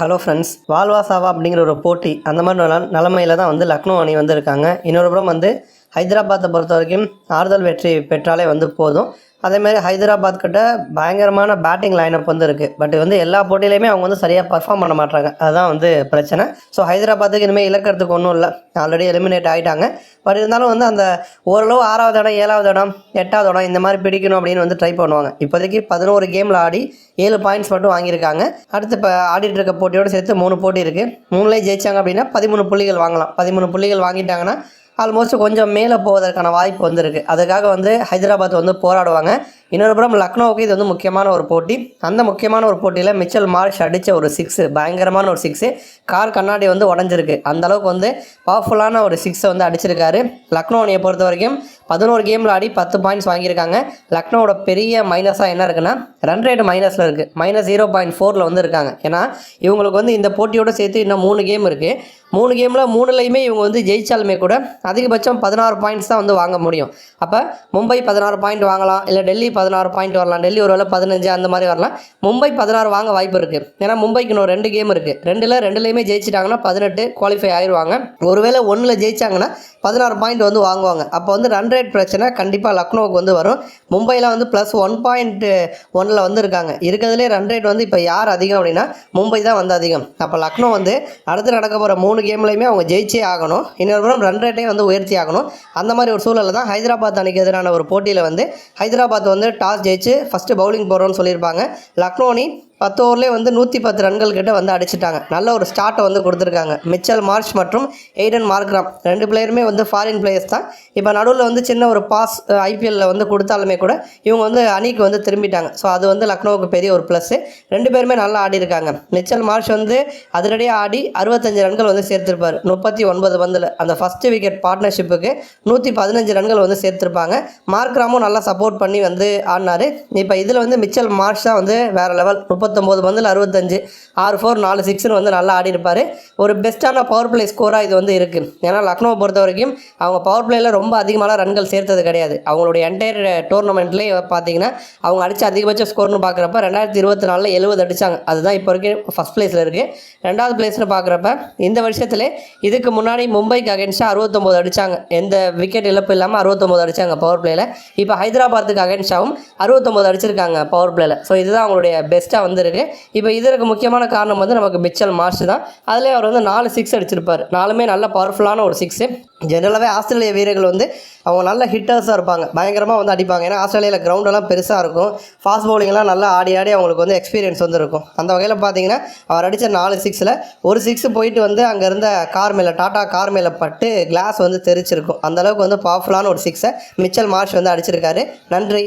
Hello friends வால்வா சாவா அப்படிங்கிற ஒரு போட்டி அந்த மாதிரி நில நிலமையில தான் வந்து லக்னோ அணி வந்திருக்காங்க. இன்னொரு புறம் வந்து ஹைதராபாத்தை பொறுத்த வரைக்கும் ஆறுதல் வெற்றி பெற்றாலே வந்து போதும். அதேமாதிரி ஹைதராபாத் கிட்ட பயங்கரமான பேட்டிங் லைனப் வந்து இருக்குது பட் வந்து எல்லா போட்டியிலையுமே அவங்க வந்து சரியாக பர்ஃபார்ம் பண்ண மாட்டாங்க அதுதான் வந்து பிரச்சனை. ஸோ ஹைதராபாத்துக்கு இனிமேல் இழக்கிறதுக்கு ஒன்றும் இல்லை. ஆல்ரெடி எலிமினேட் ஆகிட்டாங்க பட் இருந்தாலும் வந்து அந்த ஓரளவு ஆறாவது இடம் ஏழாவது இடம் எட்டாவது இடம் இந்த மாதிரி பிடிக்கணும் அப்படின்னு வந்து ட்ரை பண்ணுவாங்க. இப்போதைக்கு பதினோரு கேமில் ஆடி ஏழு பாயிண்ட்ஸ் மட்டும் வாங்கியிருக்காங்க. அடுத்து இப்போ ஆடிட்டு இருக்க போட்டியோடு சேர்த்து மூணு போட்டி இருக்குது மூணுலேயே ஜெயிச்சாங்க அப்படின்னா பதிமூணு புள்ளிகள் வாங்கலாம். பதிமூணு புள்ளிகள் வாங்கிட்டாங்கன்னா ஆல்மோஸ்ட் கொஞ்சம் மேலே போவதற்கான வாய்ப்பு வந்திருக்கு. அதுக்காக வந்து ஹைதராபாத் வந்து போராடுவாங்க. இன்னொரு புறம் லக்னோவுக்கு இது வந்து முக்கியமான ஒரு போட்டி. அந்த முக்கியமான ஒரு போட்டியில் மிச்சல் மார்ஷ் அடித்த ஒரு சிக்ஸு பயங்கரமான ஒரு சிக்ஸு கார் கண்ணாடி வந்து உடஞ்சிருக்கு. அந்தளவுக்கு வந்து பவர்ஃபுல்லான ஒரு சிக்ஸை வந்து அடிச்சிருக்காரு. லக்னோ அணியை பொறுத்த வரைக்கும் பதினோரு கேமில் ஆடி பத்து பாயிண்ட்ஸ் வாங்கியிருக்காங்க. லக்னோவோட பெரிய மைனஸாக என்ன இருக்குன்னா ரன் ரேட் மைனஸில் இருக்குது மைனஸ் ஜீரோ பாயிண்ட் ஃபோரில் வந்து இருக்காங்க ஏன்னா இவங்களுக்கு வந்து இந்த போட்டியோடு சேர்த்து இன்னும் மூணு கேம் இருக்குது மூணு கேமில் மூணுலையுமே இவங்க வந்து ஜெயிச்சாலுமே கூட அதிகபட்சம் பதினாறு பாயிண்ட்ஸ் தான் வந்து வாங்க முடியும். அப்போ மும்பை பதினாறு பாயிண்ட் வாங்கலாம் இல்லை டெல்லி பதினாறு பாயிண்ட் வரலாம் டெல்லி ஒரு வேளை பதினஞ்சு அந்த மாதிரி வரலாம். மும்பை பதினாறு வாங்க வாய்ப்பு இருக்குது ஏன்னா மும்பைக்கு இன்னும் ரெண்டு கேம் இருக்குது ரெண்டில் ரெண்டுலேயுமே ஜெயிச்சிட்டாங்கன்னா பதினெட்டு குவாலிஃபை ஆயிடுவாங்க ஒருவேளை ஒன்றில் ஜெயிச்சாங்கன்னா பதினாறு பாயிண்ட் வந்து வாங்குவாங்க. அப்போ வந்து ரன் ரேட் பிரச்சனை கண்டிப்பாக லக்னோவுக்கு வந்து வரும். மும்பையில் வந்து ப்ளஸ் ஒன் பாயிண்ட் ஒனில் வந்து இருக்காங்க இருக்கிறதுலே ரன் ரேட் வந்து இப்போ யார் அதிகம் அப்படின்னா மும்பை தான் வந்து அதிகம். அப்போ லக்னோ வந்து அடுத்து நடக்க போகிற மூணு கேம்லையுமே அவங்க ஜெயிச்சே ஆகணும். இன்னொரு புறம் ரன் ரேட்டையும் வந்து உயர்த்தி ஆகணும். அந்த மாதிரி ஒரு சூழலில் தான் ஹைதராபாத் அணிக்கு எதிரான ஒரு போட்டியில் வந்து ஹைதராபாத் வந்து டாஸ் ஜெயிச்சு ஃபஸ்ட்டு பவுலிங் போகிறோன்னு சொல்லியிருப்பாங்க. லக்னோ அணி பத்து ஓவர்லேயே வந்து நூற்றி பத்து ரன்கள் கிட்ட வந்து அடிச்சிட்டாங்க. நல்ல ஒரு ஸ்டார்ட்டை வந்து கொடுத்துருக்காங்க. மிச்சல் மார்ச் மற்றும் எய்டன் மார்க்ராம். ரெண்டு பிளேயருமே வந்து ஃபாரின் பிளேயர்ஸ் தான். இப்போ நடுவில் வந்து சின்ன ஒரு பாஸ் ஐபிஎல்லில் வந்து கொடுத்தாலுமே கூட இவங்க வந்து அணிக்கு வந்து திரும்பிட்டாங்க. ஸோ அது வந்து லக்னோவுக்கு பெரிய ஒரு ப்ளஸ்ஸு ரெண்டு பேருமே நல்லா ஆடி இருக்காங்க. மிச்சல் மார்ச் வந்து அதிரடியாக ஆடி அறுபத்தஞ்சு ரன்கள் வந்து சேர்த்திருப்பார். முப்பத்தி ஒன்பது பந்தில். அந்த ஃபஸ்ட்டு விக்கெட் பார்ட்னர்ஷிப்புக்கு நூற்றி பதினஞ்சு ரன்கள் வந்து சேர்த்துருப்பாங்க. மார்க்ராமும் நல்லா சப்போர்ட் பண்ணி வந்து ஆடினார். இப்போ இதில் வந்து மிச்சல் மார்ச் தான் வந்து வேறு லெவல் முப்பத்தி முப்பத்தொம்போது பந்தில் அறுபத்தஞ்சு ஆறு ஃபோர் நாலு சிக்ஸ்னு வந்து நல்லா ஆடி இருப்பார் ஒரு பெஸ்ட்டான பவர் பிளே ஸ்கோராக இது வந்து இருக்குது ஏன்னா லக்னோவை பொறுத்த வரைக்கும் அவங்க பவர் பிளேயில் ரொம்ப அதிகமான ரன்கள் சேர்த்தது கிடையாது. அவங்களுடைய என்டையர் டோர்னமெண்ட்லேயே பார்த்தீங்கன்னா அவங்க அடித்த அதிகபட்ச ஸ்கோர்னு பார்க்குறப்ப ரெண்டாயிரத்தி இருபத்தி நாலில் எழுபது அடித்தாங்க அதுதான் இப்போ வரைக்கும் ஃபஸ்ட் ப்ளேஸில் இருக்குது ரெண்டாவது பிளேஸ்னு பார்க்குறப்ப இந்த வருஷத்துல இதுக்கு முன்னாடி மும்பைக்கு அகேன்ஸ்டாக அறுபத்தொம்போது அடித்தாங்க எந்த விக்கெட் இழப்பு இல்லாமல் அறுபத்தொம்போது அடித்தாங்க பவர் பிளேயில் இப்போ ஹைதராபாத்துக்கு அகேன்ஸ்டாகவும் அறுபத்தொம்போது அடிச்சிருக்காங்க பவர் பிளேயில் ஸோ இதுதான் அவங்களுடைய பெஸ்ட்டாக வந்து வந்திருக்கு. இப்போ இதற்கு முக்கியமான காரணம் வந்து நமக்கு மிச்சல் மார்ச் தான். அதிலே அவர் வந்து நாலு சிக்ஸ் அடிச்சிருப்பார். நாலுமே நல்ல பவர்ஃபுல்லான ஒரு சிக்ஸு ஜென்ரலாகவே ஆஸ்திரேலிய வீரர்கள் வந்து அவங்க நல்ல ஹிட்டர்ஸாக இருப்பாங்க. பயங்கரமாக வந்து அடிப்பாங்க. ஏன்னா ஆஸ்திரேலியாவில் கிரவுண்டெல்லாம் பெருசாக இருக்கும். ஃபாஸ்ட் பவுலிங்லாம் நல்லா ஆடி ஆடி அவங்களுக்கு வந்து எக்ஸ்பீரியன்ஸ் வந்து இருக்கும் அந்த வகையில் பார்த்தீங்கன்னா அவர் அடித்த நாலு சிக்ஸில் ஒரு சிக்ஸ் போயிட்டு வந்து அங்கே இருந்த கார் மேலே டாட்டா கார் மேலே பட்டு கிளாஸ் வந்து தெரிச்சிருக்கும். அந்தளவுக்கு வந்து பவர்ஃபுல்லான ஒரு சிக்ஸை மிச்சல் மார்ஷ் வந்து அடிச்சிருக்காரு. நன்றி.